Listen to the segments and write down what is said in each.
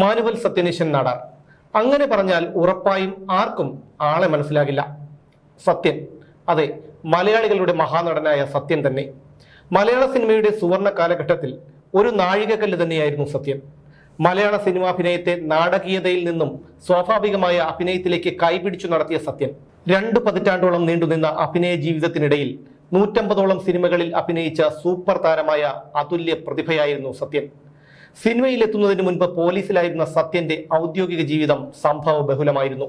Manual സത്യനീശൻ Nadar അങ്ങനെ പറഞ്ഞാൽ ഉറപ്പായും ആർക്കും ആളെ മനസ്സിലാകില്ല. സത്യൻ. അതെ മലയാളികളുടെ മഹാനടനായ സത്യൻ തന്നെ. മലയാള സിനിമയുടെ സുവർണ കാലഘട്ടത്തിൽ ഒരു നാഴികക്കല്ല് തന്നെയായിരുന്നു സത്യൻ. മലയാള സിനിമാഭിനയത്തെ നാടകീയതയിൽ നിന്നും സ്വാഭാവികമായ അഭിനയത്തിലേക്ക് കൈപിടിച്ചു നടത്തിയ സത്യൻ. രണ്ട് പതിറ്റാണ്ടോളം നീണ്ടുനിന്ന അഭിനയ ജീവിതത്തിനിടയിൽ നൂറ്റമ്പതോളം സിനിമകളിൽ അഭിനയിച്ച സൂപ്പർ താരമായ അതുല്യ പ്രതിഭയായിരുന്നു സത്യൻ. സിനിമയിലെത്തുന്നതിന് മുൻപ് പോലീസിലായിരുന്ന സത്യന്റെ ഔദ്യോഗിക ജീവിതം സംഭവ ബഹുലമായിരുന്നു.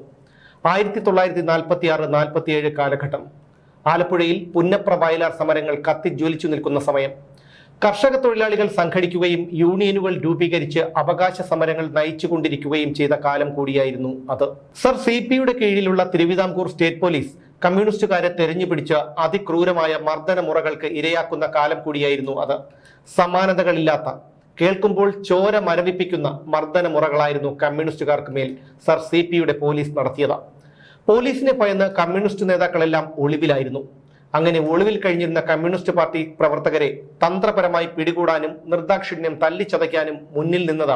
ആയിരത്തി തൊള്ളായിരത്തി നാൽപ്പത്തി ആറ് നാൽപ്പത്തിയേഴ് കാലഘട്ടം. ആലപ്പുഴയിൽ പുന്നപ്ര വയലാർ സമരങ്ങൾ കത്തിജ്വലിച്ചു നിൽക്കുന്ന സമയം. കർഷക തൊഴിലാളികൾ സംഘടിക്കുകയും യൂണിയനുകൾ രൂപീകരിച്ച് അവകാശ സമരങ്ങൾ നയിച്ചുകൊണ്ടിരിക്കുകയും ചെയ്ത കാലം കൂടിയായിരുന്നു അത്. സർ സി പിയുടെ കീഴിലുള്ള തിരുവിതാംകൂർ സ്റ്റേറ്റ് പോലീസ് കമ്മ്യൂണിസ്റ്റുകാരെ തെരഞ്ഞുപിടിച്ച് അതിക്രൂരമായ മർദ്ദന മുറകൾക്ക് ഇരയാക്കുന്ന കാലം കൂടിയായിരുന്നു അത്. സമാനതകളില്ലാത്ത കേൾക്കുമ്പോൾ ചോര മരവിപ്പിക്കുന്ന മർദ്ദന മുറകളായിരുന്നു കമ്മ്യൂണിസ്റ്റുകാർക്ക് മേൽ സർ സി പിയുടെ പോലീസ് നടത്തിയത്. പോലീസിനെ ഭയന്ന് കമ്മ്യൂണിസ്റ്റ് നേതാക്കളെല്ലാം ഒളിവിലായിരുന്നു. അങ്ങനെ ഒളിവിൽ കഴിഞ്ഞിരുന്ന കമ്മ്യൂണിസ്റ്റ് പാർട്ടി പ്രവർത്തകരെ തന്ത്രപരമായി പിടികൂടാനും നിർദാക്ഷിണ്യം തല്ലിച്ചതയ്ക്കാനും മുന്നിൽ നിന്നത്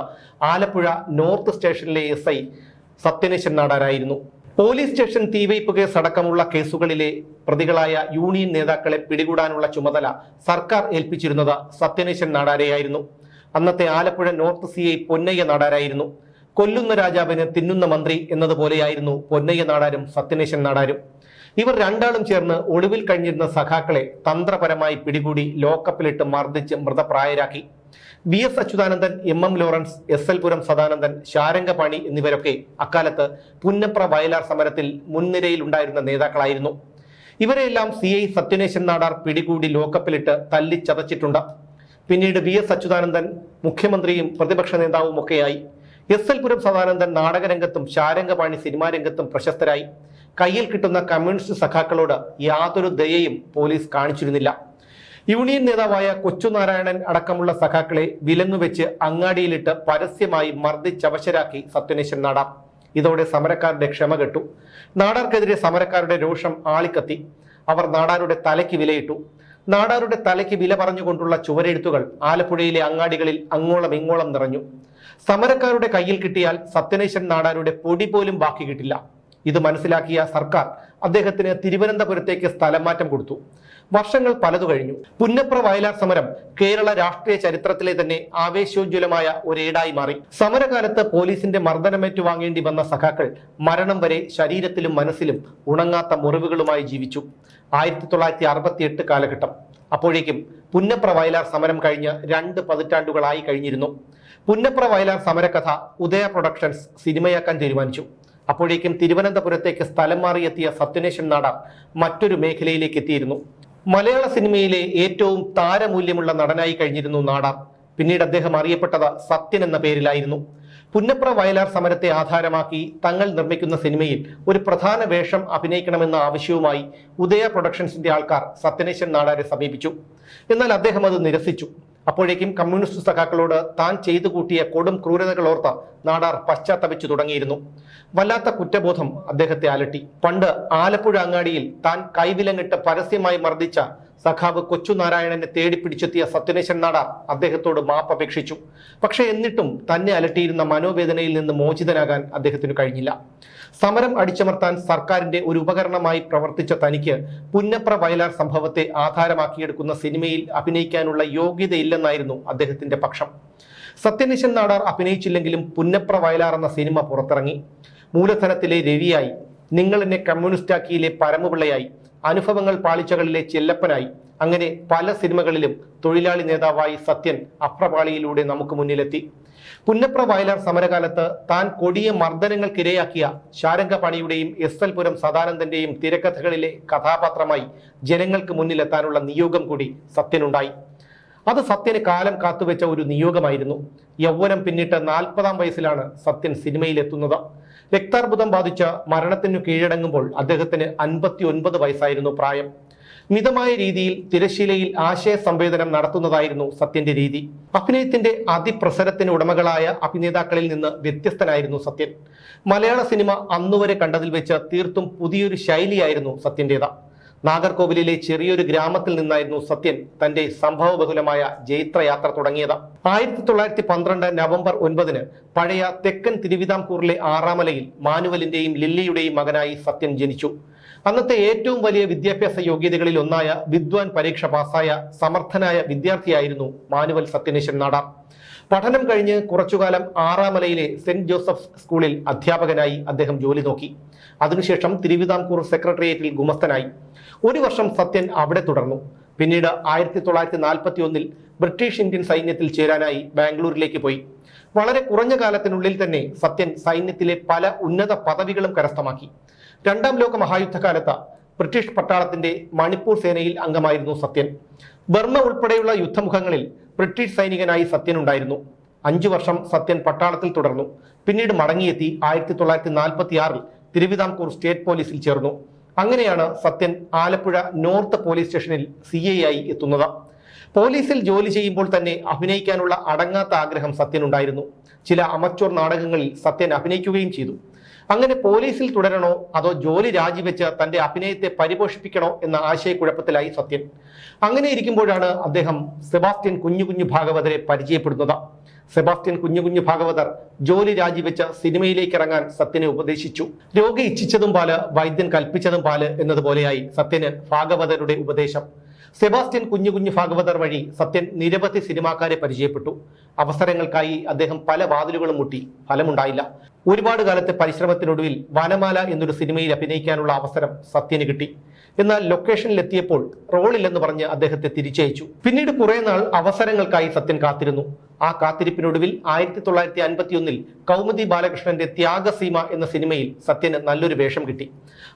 ആലപ്പുഴ നോർത്ത് സ്റ്റേഷനിലെ എസ് ഐ സത്യനേശൻ നാടാരായിരുന്നു. പോലീസ് സ്റ്റേഷൻ തീവയ്പ്പ് കേസ് അടക്കമുള്ള കേസുകളിലെ പ്രതികളായ യൂണിയൻ നേതാക്കളെ പിടികൂടാനുള്ള ചുമതല സർക്കാർ ഏൽപ്പിച്ചിരുന്നത് സത്യനേശൻ നാടാരെയായിരുന്നു. അന്നത്തെ Alappuzha north C I Ponnayya നാടാരായിരുന്നു. കൊല്ലുന്ന രാജാവിന് തിന്നുന്ന മന്ത്രി എന്നതുപോലെയായിരുന്നു പൊന്നയ്യ നാടാരും സത്യനേശൻ നാടാരും. ഇവർ രണ്ടാളും ചേർന്ന് ഒളിവിൽ കഴിഞ്ഞിരുന്ന സഖാക്കളെ തന്ത്രപരമായി പിടികൂടി ലോക്കപ്പിലിട്ട് മർദ്ദിച്ച് മൃതപ്രായരാക്കി. V S Achuthanandan M M Lawrence S L Puram Sadanandan Sarangapani എന്നിവരൊക്കെ അക്കാലത്ത് പുന്നപ്ര വയലാർ സമരത്തിൽ മുൻനിരയിൽ ഉണ്ടായിരുന്ന നേതാക്കളായിരുന്നു. ഇവരെല്ലാം സി ഐ സത്യനേശൻ നാടാർ പിടികൂടി ലോക്കപ്പിലിട്ട് തല്ലിച്ചതച്ചിട്ടുണ്ട്. പിന്നീട് വി എസ് അച്യുതാനന്ദൻ മുഖ്യമന്ത്രിയും പ്രതിപക്ഷ നേതാവും ഒക്കെയായി. എസ് എൽ പുരം സദാനന്ദൻ നാടകരംഗത്തും ശാരംഗപാണി സിനിമാ രംഗത്തും പ്രശസ്തരായി. കയ്യിൽ കിട്ടുന്ന കമ്മ്യൂണിസ്റ്റ് സഖാക്കളോട് യാതൊരു ദയയും പോലീസ് കാണിച്ചിരുന്നില്ല. യൂണിയൻ നേതാവായ കൊച്ചുനാരായണൻ അടക്കമുള്ള സഖാക്കളെ വിലങ്ങുവെച്ച് അങ്ങാടിയിലിട്ട് പരസ്യമായി മർദ്ദിച്ചവശരാക്കി സത്യനേശൻ നാടാർ ഇതോടെ സമരക്കാരുടെ ക്ഷമ കെട്ടു. നാടാർക്കെതിരെ സമരക്കാരുടെ രോഷം ആളിക്കത്തി. അവർ നാടാരുടെ തലയ്ക്ക് വിലയിട്ടു. നാടാരുടെ തലയ്ക്ക് വില പറഞ്ഞുകൊണ്ടുള്ള ചുവരെഴുത്തുകൾ ആലപ്പുഴയിലെ അങ്ങാടികളിൽ അങ്ങോളം ഇങ്ങോളം നിറഞ്ഞു. സമരക്കാരുടെ കയ്യിൽ കിട്ടിയാൽ സത്യനേശൻ നാടാരുടെ പൊടി പോലും ബാക്കി കിട്ടില്ല. ഇത് മനസ്സിലാക്കിയ സർക്കാർ അദ്ദേഹത്തിന് തിരുവനന്തപുരത്തേക്ക് സ്ഥലം മാറ്റം കൊടുത്തു. വർഷങ്ങൾ പലതു കഴിഞ്ഞു. പുന്നപ്ര വയലാർ സമരം കേരള രാഷ്ട്രീയ ചരിത്രത്തിലെ തന്നെ ആവേശോജ്വലമായ ഒരേടായി മാറി. സമരകാലത്ത് പോലീസിന്റെ മർദ്ദനമേറ്റു വാങ്ങേണ്ടി വന്ന സഖാക്കൾ മരണം വരെ ശരീരത്തിലും മനസ്സിലും ഉണങ്ങാത്ത മുറിവുകളുമായി ജീവിച്ചു. ആയിരത്തി തൊള്ളായിരത്തി അറുപത്തി എട്ട് കാലഘട്ടം. അപ്പോഴേക്കും പുന്നപ്ര വയലാർ സമരം കഴിഞ്ഞ് രണ്ട് പതിറ്റാണ്ടുകളായി കഴിഞ്ഞിരുന്നു. പുന്നപ്ര വയലാർ സമരകഥ ഉദയ പ്രൊഡക്ഷൻസ് സിനിമയാക്കാൻ തീരുമാനിച്ചു. അപ്പോഴേക്കും തിരുവനന്തപുരത്തേക്ക് സ്ഥലം മാറിയെത്തിയ സത്യനേശൻ നാടാർ മറ്റൊരു മേഖലയിലേക്ക് എത്തിയിരുന്നു. മലയാള സിനിമയിലെ ഏറ്റവും താരമൂല്യമുള്ള നടനായി കഴിഞ്ഞിരുന്നു നാടാർ പിന്നീട് അദ്ദേഹം അറിയപ്പെട്ടത് സത്യൻ എന്ന പേരിലായിരുന്നു. പുന്നപ്ര വയലാർ സമരത്തെ ആധാരമാക്കി തങ്ങൾ നിർമ്മിക്കുന്ന സിനിമയിൽ ഒരു പ്രധാന വേഷം അഭിനയിക്കണമെന്ന ആവശ്യവുമായി ഉദയ പ്രൊഡക്ഷൻസിന്റെ ആൾക്കാർ സത്യനേശൻ നാടാരെ സമീപിച്ചു. എന്നാൽ അദ്ദേഹം അത് നിരസിച്ചു. അപ്പോഴേക്കും കമ്മ്യൂണിസ്റ്റ് സഖാക്കളോട് താൻ ചെയ്തു കൂട്ടിയ കൊടും ക്രൂരതകൾ ഓർത്ത് നാടാർ പശ്ചാത്തപിച്ചു തുടങ്ങിയിരുന്നു. വല്ലാത്ത കുറ്റബോധം അദ്ദേഹത്തെ അലട്ടി. പണ്ട് ആലപ്പുഴ അങ്ങാടിയിൽ താൻ കൈവിലങ്ങിട്ട് പരസ്യമായി മർദ്ദിച്ച സഖാവ് കൊച്ചുനാരായണനെ തേടി പിടിച്ചെത്തിയ സത്യനേശൻ നാടാർ അദ്ദേഹത്തോട് മാപ്പപേക്ഷിച്ചു പക്ഷെ എന്നിട്ടും തന്നെ അലട്ടിയിരുന്ന മനോവേദനയിൽ നിന്ന് മോചിതനാകാൻ അദ്ദേഹത്തിന് കഴിഞ്ഞില്ല. സമരം അടിച്ചമർത്താൻ സർക്കാരിന്റെ ഒരു ഉപകരണമായി പ്രവർത്തിച്ച തനിക്ക് പുന്നപ്ര വയലാർ സംഭവത്തെ ആധാരമാക്കിയെടുക്കുന്ന സിനിമയിൽ അഭിനയിക്കാനുള്ള യോഗ്യതയില്ലെന്നായിരുന്നു അദ്ദേഹത്തിന്റെ പക്ഷം. സത്യനിശൻ നാടാർ അഭിനയിച്ചില്ലെങ്കിലും പുന്നപ്ര വയലാർ എന്ന സിനിമ പുറത്തിറങ്ങി. മൂലധനത്തിലെ രവിയായി. നിങ്ങൾ എന്നെ കമ്മ്യൂണിസ്റ്റാക്കിയിലെ പരമപിള്ളയായി. അനുഭവങ്ങൾ പാളിച്ചകളിലെ ചെല്ലപ്പനായി. അങ്ങനെ പല സിനിമകളിലും തൊഴിലാളി നേതാവായി സത്യൻ അപ്രപാളിയിലൂടെ നമുക്ക് മുന്നിലെത്തി. പുന്നപ്ര വയലാർ സമരകാലത്ത് താൻ കൊടിയ മർദ്ദനങ്ങൾക്കിരയാക്കിയ ശാരംഗപാണിയുടെയും എസ് എൽ പുരം സദാനന്ദന്റെയും തിരക്കഥകളിലെ കഥാപാത്രമായി ജനങ്ങൾക്ക് മുന്നിലെത്താനുള്ള നിയോഗം കൂടി സത്യനുണ്ടായി. അത് സത്യന് കാലം കാത്തുവെച്ച ഒരു നിയോഗമായിരുന്നു. യൗവനം പിന്നിട്ട് നാൽപ്പതാം വയസ്സിലാണ് സത്യൻ സിനിമയിലെത്തുന്നത്. രക്താർബുദം ബാധിച്ച മരണത്തിനു കീഴടങ്ങുമ്പോൾ അദ്ദേഹത്തിന് അൻപത്തി ഒൻപത് വയസ്സായിരുന്നു പ്രായം. മിതമായ രീതിയിൽ തിരശീലയിൽ ആശയ സംവേദനം നടത്തുന്നതായിരുന്നു സത്യന്റെ രീതി. അഭിനയത്തിന്റെ അതിപ്രസരത്തിന് ഉടമകളായ അഭിനേതാക്കളിൽ നിന്ന് വ്യത്യസ്തനായിരുന്നു സത്യൻ. മലയാള സിനിമ അന്നുവരെ കണ്ടതിൽ വെച്ച് തീർത്തും പുതിയൊരു ശൈലിയായിരുന്നു സത്യന്റേത്. നാഗർകോവിലിലെ ചെറിയൊരു ഗ്രാമത്തിൽ നിന്നായിരുന്നു സത്യൻ തന്റെ സംഭവബഹുലമായ ജൈത്രയാത്ര തുടങ്ങിയത്. ആയിരത്തി തൊള്ളായിരത്തി പന്ത്രണ്ട് നവംബർ ഒൻപതിന് പഴയ തെക്കൻ തിരുവിതാംകൂറിലെ ആറാമലയിൽ മാനുവലിന്റെയും ലില്ലിയുടെയും മകനായി സത്യൻ ജനിച്ചു. അന്നത്തെ ഏറ്റവും വലിയ വിദ്യാഭ്യാസ യോഗ്യതകളിൽ ഒന്നായ വിദ്വാൻ പരീക്ഷ പാസ്സായ സമർത്ഥനായ വിദ്യാർത്ഥിയായിരുന്നു മാനുവൽ സത്യനേശൻ നാടാർ. പഠനം കഴിഞ്ഞ് കുറച്ചുകാലം ആറാമലയിലെ സെന്റ് ജോസഫ്സ് സ്കൂളിൽ അധ്യാപകനായി അദ്ദേഹം ജോലി നോക്കി. അതിനുശേഷം തിരുവിതാംകൂർ സെക്രട്ടേറിയറ്റിൽ ഗുമസ്തനായി. ഒരു വർഷം സത്യൻ അവിടെ തുടർന്നു. പിന്നീട് ആയിരത്തി തൊള്ളായിരത്തി നാൽപ്പത്തി ഒന്നിൽ ബ്രിട്ടീഷ് ഇന്ത്യൻ സൈന്യത്തിൽ ചേരാനായി ബാംഗ്ലൂരിലേക്ക് പോയി. വളരെ കുറഞ്ഞ കാലത്തിനുള്ളിൽ തന്നെ സത്യൻ സൈന്യത്തിലെ പല ഉന്നത പദവികളും കരസ്ഥമാക്കി. രണ്ടാം ലോക മഹായുദ്ധകാലത്ത് ബ്രിട്ടീഷ് പട്ടാളത്തിന്റെ മണിപ്പൂർ സേനയിൽ അംഗമായിരുന്നു സത്യൻ. ബർമ്മ ഉൾപ്പെടെയുള്ള യുദ്ധമുഖങ്ങളിൽ ബ്രിട്ടീഷ് സൈനികനായി സത്യൻ ഉണ്ടായിരുന്നു. അഞ്ചു വർഷം സത്യൻ പട്ടാളത്തിൽ തുടർന്നു. പിന്നീട് മടങ്ങിയെത്തി ആയിരത്തി തൊള്ളായിരത്തി നാൽപ്പത്തി ആറിൽ തിരുവിതാംകൂർ സ്റ്റേറ്റ് പോലീസിൽ ചേർന്നു. അങ്ങനെയാണ് സത്യൻ ആലപ്പുഴ നോർത്ത് പോലീസ് സ്റ്റേഷനിൽ സി ആയി എത്തുന്നത്. പോലീസിൽ ജോലി ചെയ്യുമ്പോൾ തന്നെ അഭിനയിക്കാനുള്ള അടങ്ങാത്ത ആഗ്രഹം സത്യനുണ്ടായിരുന്നു ചില അമച്ചോർ നാടകങ്ങളിൽ സത്യൻ അഭിനയിക്കുകയും ചെയ്തു. അങ്ങനെ പോലീസിൽ തുടരണോ അതോ ജോലി രാജിവെച്ച് തന്റെ അഭിനയത്തെ പരിപോഷിപ്പിക്കണോ എന്ന ആശയക്കുഴപ്പത്തിലായി സത്യൻ. അങ്ങനെ ഇരിക്കുമ്പോഴാണ് അദ്ദേഹം സെബാസ്റ്റ്യൻ കുഞ്ഞു കുഞ്ഞു ഭാഗവതരെ പരിചയപ്പെടുന്നത്. സെബാസ്റ്റ്യൻ കുഞ്ഞു കുഞ്ഞു ഭാഗവതർ ജോലി രാജിവെച്ച് സിനിമയിലേക്ക് ഇറങ്ങാൻ സത്യനെ ഉപദേശിച്ചു. രോഗി ഇച്ഛിച്ചതും പാൽ വൈദ്യൻ കൽപ്പിച്ചതും പാൽ എന്നതുപോലെയായി സത്യന് ഭാഗവതരുടെ ഉപദേശം. സെബാസ്റ്റ്യൻ കുഞ്ഞു കുഞ്ഞു ഭാഗവതർ വഴി സത്യൻ നിരവധി സിനിമാക്കാരെ പരിചയപ്പെട്ടു. അവസരങ്ങൾക്കായി അദ്ദേഹം പല വാതിലുകളും മുട്ടി. ഫലമുണ്ടായില്ല. ഒരുപാട് കാലത്തെ പരിശ്രമത്തിനൊടുവിൽ വനമാല എന്നൊരു സിനിമയിൽ അഭിനയിക്കാനുള്ള അവസരം സത്യന് കിട്ടി. എന്നാൽ ലൊക്കേഷനിലെത്തിയപ്പോൾ റോളില്ലെന്ന് പറഞ്ഞ് അദ്ദേഹത്തെ തിരിച്ചയച്ചു. പിന്നീട് കുറെ നാൾ അവസരങ്ങൾക്കായി സത്യൻ കാത്തിരുന്നു. ആ കാത്തിരിപ്പിനൊടുവിൽ ആയിരത്തി തൊള്ളായിരത്തി അൻപത്തി ഒന്നിൽ കൗമുദി ബാലകൃഷ്ണന്റെ ത്യാഗസീമ എന്ന സിനിമയിൽ സത്യന് നല്ലൊരു വേഷം കിട്ടി.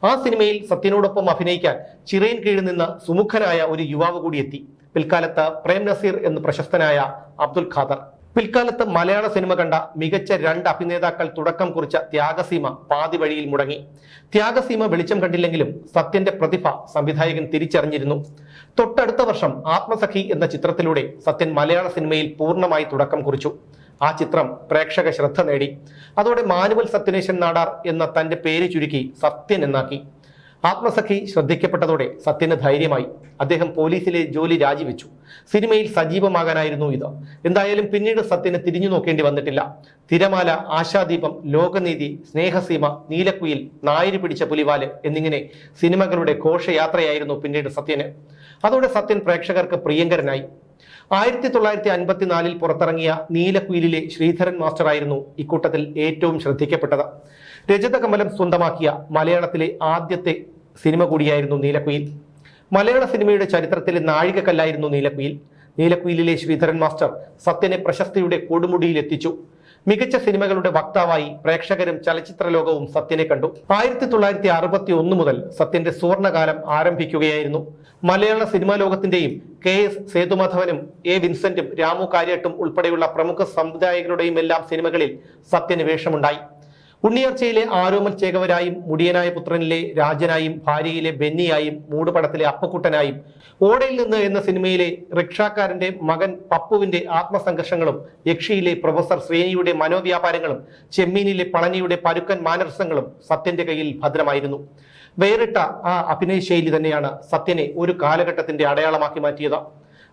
ആ സിനിമയിൽ സത്യനോടൊപ്പം അഭിനയിക്കാൻ ചിറയിൻ കീഴിൽ നിന്ന് സുമുഖനായ ഒരു യുവാവ് കൂടി എത്തി. പിൽക്കാലത്ത് പ്രേം നസീർ എന്ന് പ്രശസ്തനായ അബ്ദുൽ ഖാദർ. പിൽക്കാലത്ത് മലയാള സിനിമ കണ്ട മികച്ച രണ്ട് അഭിനേതാക്കൾ തുടക്കം കുറിച്ച ത്യാഗസീമ പാതി വഴിയിൽ മുടങ്ങി. ത്യാഗസീമ വെളിച്ചം കണ്ടില്ലെങ്കിലും സത്യന്റെ പ്രതിഭ സംവിധായകൻ തിരിച്ചറിഞ്ഞിരുന്നു. തൊട്ടടുത്ത വർഷം ആത്മസഖി എന്ന ചിത്രത്തിലൂടെ സത്യൻ മലയാള സിനിമയിൽ പൂർണമായി തുടക്കം കുറിച്ചു. ആ ചിത്രം പ്രേക്ഷക ശ്രദ്ധ നേടി. അതോടെ മാനുവൽ സത്യനേശൻ നാടാർ എന്ന തന്റെ പേര് ചുരുക്കി സത്യൻ എന്നാക്കി. ആത്മസഖി ശ്രദ്ധിക്കപ്പെട്ടതോടെ സത്യന് ധൈര്യമായി അദ്ദേഹം പോലീസിലെ ജോലി രാജിവെച്ചു. സിനിമയിൽ സജീവമാകാനായിരുന്നു ഇത്. എന്തായാലും പിന്നീട് സത്യന് തിരിഞ്ഞു നോക്കേണ്ടി വന്നിട്ടില്ല. തിരമാല ആശാദീപം ലോകനീതി സ്നേഹസീമ നീലക്കുയിൽ നായര് പിടിച്ച പുലിവാൽ എന്നിങ്ങനെ സിനിമകളുടെ ഘോഷയാത്രയായിരുന്നു പിന്നീട് സത്യന്. അതോടെ സത്യൻ പ്രേക്ഷകർക്ക് പ്രിയങ്കരനായി. ആയിരത്തി തൊള്ളായിരത്തി അൻപത്തിനാലിൽ പുറത്തിറങ്ങിയ നീലക്കുയിലിലെ ശ്രീധരൻ മാസ്റ്ററായിരുന്നു ഇക്കൂട്ടത്തിൽ ഏറ്റവും ശ്രദ്ധിക്കപ്പെട്ടത്. രജതകമലം സ്വന്തമാക്കിയ മലയാളത്തിലെ ആദ്യത്തെ സിനിമ കൂടിയായിരുന്നു നീലക്കുയിൽ. മലയാള സിനിമയുടെ ചരിത്രത്തിലെ നാഴികക്കല്ലായിരുന്നു നീലക്കുയിൽ. നീലക്കുയിലിലെ ശ്രീധരൻ മാസ്റ്റർ സത്യനെ പ്രശസ്തിയുടെ കൊടുമുടിയിൽ എത്തിച്ചു മികച്ച സിനിമകളുടെ വക്താവായി പ്രേക്ഷകരും ചലച്ചിത്ര ലോകവും സത്യനെ കണ്ടു. ആയിരത്തി തൊള്ളായിരത്തി അറുപത്തി ഒന്ന് മുതൽ സത്യന്റെ സുവർണകാലം ആരംഭിക്കുകയായിരുന്നു. മലയാള സിനിമാ ലോകത്തിന്റെയും കെ എസ് സേതുമാധവനും എ വിൻസെന്റും രാമു കാര്യട്ടും ഉൾപ്പെടെയുള്ള പ്രമുഖ സംവിധായകരുടെയും എല്ലാം സിനിമകളിൽ സത്യന് വേഷമുണ്ടായി. ഉണ്ണിയർച്ചയിലെ ആരോമൽ ചേകവരായും മുടിയനായ പുത്രനിലെ രാജനായും ഭാര്യയിലെ ബെന്നിയായും മൂടുപടത്തിലെ അപ്പക്കുട്ടനായും ഓടയിൽ നിന്ന് എന്ന സിനിമയിലെ റിക്ഷാക്കാരന്റെ മകൻ പപ്പുവിന്റെ ആത്മസംഘർഷങ്ങളും യക്ഷിയിലെ പ്രൊഫസർ ശ്രേണിയുടെ മനോവ്യാപാരങ്ങളും ചെമ്മീനിലെ പളനിയുടെ പരുക്കൻ മാനരസങ്ങളും സത്യന്റെ കയ്യിൽ ഭദ്രമായിരുന്നു. വേറിട്ട ആ അഭിനയ ശൈലി തന്നെയാണ് സത്യനെ ഒരു കാലഘട്ടത്തിന്റെ അടയാളമാക്കി മാറ്റിയത്.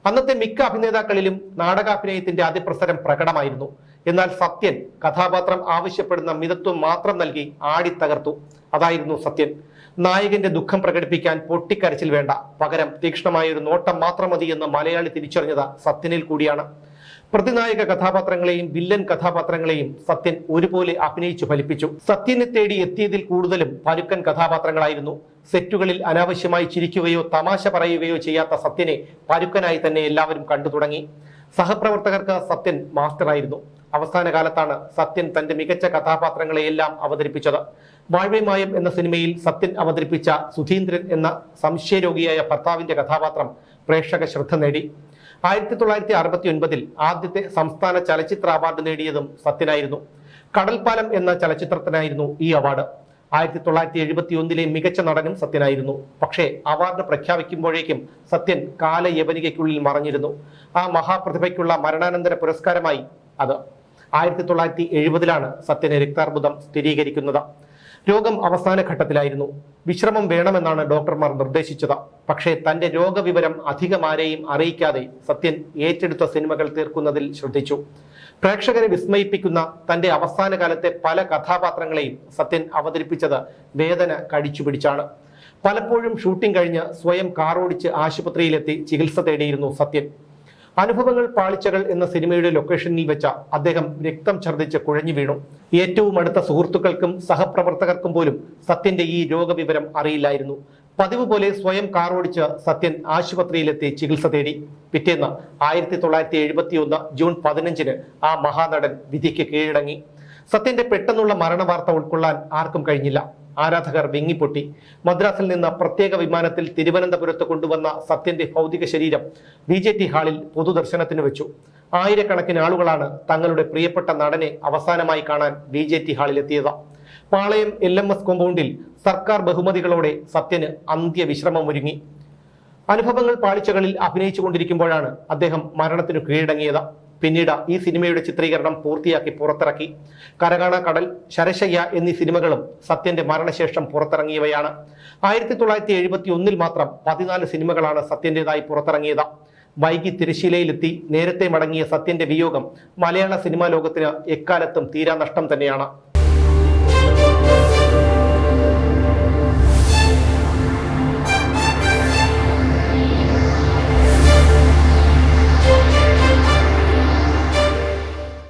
അന്നത്തെ മിക്ക അഭിനേതാക്കളിലും നാടകാഭിനയത്തിന്റെ അതിപ്രസരം പ്രകടമായിരുന്നു. എന്നാൽ സത്യൻ കഥാപാത്രം ആവശ്യപ്പെടുന്ന മിതത്വം മാത്രം നൽകി ആടിത്തകർത്തു. അതായിരുന്നു സത്യൻ. നായകന്റെ ദുഃഖം പ്രകടിപ്പിക്കാൻ പൊട്ടിക്കരച്ചിൽ വേണ്ട. പകരം തീക്ഷ്ണമായ ഒരു നോട്ടം മാത്രം മതി എന്ന് മലയാളി തിരിച്ചറിഞ്ഞത് സത്യനിൽ കൂടിയാണ്. പ്രതിനായക കഥാപാത്രങ്ങളെയും വില്ലൻ കഥാപാത്രങ്ങളെയും സത്യൻ ഒരുപോലെ അഭിനയിച്ചു ഫലിപ്പിച്ചു. സത്യനെ തേടി എത്തിയതിൽ കൂടുതലും പരുക്കൻ കഥാപാത്രങ്ങളായിരുന്നു. സെറ്റുകളിൽ അനാവശ്യമായി ചിരിക്കുകയോ തമാശ പറയുകയോ ചെയ്യാത്ത സത്യനെ പരുക്കനായി തന്നെ എല്ലാവരും കണ്ടു തുടങ്ങി. സഹപ്രവർത്തകർക്ക് സത്യൻ മാസ്റ്ററായിരുന്നു. അവസാന കാലത്താണ് സത്യൻ തന്റെ മികച്ച കഥാപാത്രങ്ങളെയെല്ലാം അവതരിപ്പിച്ചത്. വാഴ്വേമായം എന്ന സിനിമയിൽ സത്യൻ അവതരിപ്പിച്ച സുധീന്ദ്രൻ എന്ന സംശയരോഗിയായ ഭർത്താവിന്റെ കഥാപാത്രം പ്രേക്ഷക ശ്രദ്ധ നേടി. ആയിരത്തി തൊള്ളായിരത്തി അറുപത്തി ഒൻപതിൽ ആദ്യത്തെ സംസ്ഥാന ചലച്ചിത്ര അവാർഡ് നേടിയതും സത്യനായിരുന്നു. കടൽപ്പാലം എന്ന ചലച്ചിത്രത്തിനായിരുന്നു ഈ അവാർഡ്. ആയിരത്തി തൊള്ളായിരത്തി എഴുപത്തി ഒന്നിലെ മികച്ച നടനും സത്യനായിരുന്നു. പക്ഷേ അവാർഡ് പ്രഖ്യാപിക്കുമ്പോഴേക്കും സത്യൻ കാലയവനികയ്ക്കുള്ളിൽ മറഞ്ഞിരുന്നു. ആ മഹാപ്രതിഭയ്ക്കുള്ള മരണാനന്തര പുരസ്കാരമായി അത്. ആയിരത്തി തൊള്ളായിരത്തി എഴുപതിലാണ് സത്യന് രക്താർബുദം സ്ഥിരീകരിക്കുന്നത്. രോഗം അവസാന ഘട്ടത്തിലായിരുന്നു. വിശ്രമം വേണമെന്നാണ് ഡോക്ടർമാർ നിർദ്ദേശിച്ചത്. പക്ഷേ തന്റെ രോഗവിവരം അധികമാരെയും അറിയിക്കാതെ സത്യൻ ഏറ്റെടുത്ത സിനിമകൾ തീർക്കുന്നതിൽ ശ്രദ്ധിച്ചു. പ്രേക്ഷകരെ വിസ്മയിപ്പിക്കുന്ന തന്റെ അവസാന കാലത്തെ പല കഥാപാത്രങ്ങളെയും സത്യൻ അവതരിപ്പിച്ചത് വേദന കഴിച്ചുപിടിച്ചാണ് പലപ്പോഴും ഷൂട്ടിംഗ് കഴിഞ്ഞ് സ്വയം കാറോടിച്ച് ആശുപത്രിയിലെത്തി ചികിത്സ തേടിയിരുന്നു സത്യൻ. അനുഭവങ്ങൾ പാളിച്ചകൾ എന്ന സിനിമയുടെ ലൊക്കേഷനിൽ വെച്ച അദ്ദേഹം രക്തം ഛർദ്ദിച്ച് കുഴഞ്ഞു വീണു. ഏറ്റവും അടുത്ത സുഹൃത്തുക്കൾക്കും സഹപ്രവർത്തകർക്കും പോലും സത്യന്റെ ഈ രോഗവിവരം അറിയില്ലായിരുന്നു. പതിവ് പോലെ സ്വയം കാർ ഓടിച്ച് സത്യൻ ആശുപത്രിയിലെത്തി ചികിത്സ തേടി. പിറ്റേന്ന് ആയിരത്തി തൊള്ളായിരത്തി എഴുപത്തി ഒന്ന് ജൂൺ പതിനഞ്ചിന് ആ മഹാനടൻ വിധിക്ക് കീഴടങ്ങി. സത്യന്റെ പെട്ടെന്നുള്ള മരണവാർത്ത ഉൾക്കൊള്ളാൻ ആർക്കും കഴിഞ്ഞില്ല. ആരാധകർ വിങ്ങിപ്പൊട്ടി. മദ്രാസിൽ നിന്ന് പ്രത്യേക വിമാനത്തിൽ തിരുവനന്തപുരത്ത് കൊണ്ടുവന്ന സത്യന്റെ ഭൗതിക ശരീരം ബി ജെ ടി ഹാളിൽ പൊതുദർശനത്തിന് വെച്ചു. ആയിരക്കണക്കിന് ആളുകളാണ് തങ്ങളുടെ പ്രിയപ്പെട്ട നടനെ അവസാനമായി കാണാൻ ബി ജെ ടി ഹാളിലെത്തിയത് പാളയം എൽ എം എസ് കോമ്പൗണ്ടിൽ സർക്കാർ ബഹുമതികളോടെ സത്യന് അന്ത്യവിശ്രമം ഒരുങ്ങി. അനുഭവങ്ങൾ പാളിച്ചകളിൽ അഭിനയിച്ചു കൊണ്ടിരിക്കുമ്പോഴാണ് അദ്ദേഹം മരണത്തിനു കീഴടങ്ങിയത്. പിന്നീട് ഈ സിനിമയുടെ ചിത്രീകരണം പൂർത്തിയാക്കി പുറത്തിറക്കി. കരകാണ കടൽ ശരശയ്യ എന്നീ സിനിമകളും സത്യന്റെ മരണശേഷം പുറത്തിറങ്ങിയവയാണ്. ആയിരത്തി തൊള്ളായിരത്തി എഴുപത്തി ഒന്നിൽ മാത്രം പതിനാല് സിനിമകളാണ് സത്യന്റേതായി പുറത്തിറങ്ങിയത്. വൈകി തിരശീലയിലെത്തി നേരത്തെ മടങ്ങിയ സത്യന്റെ വിയോഗം മലയാള സിനിമാ ലോകത്തിന് എക്കാലത്തും തീരാനഷ്ടം തന്നെയാണ്.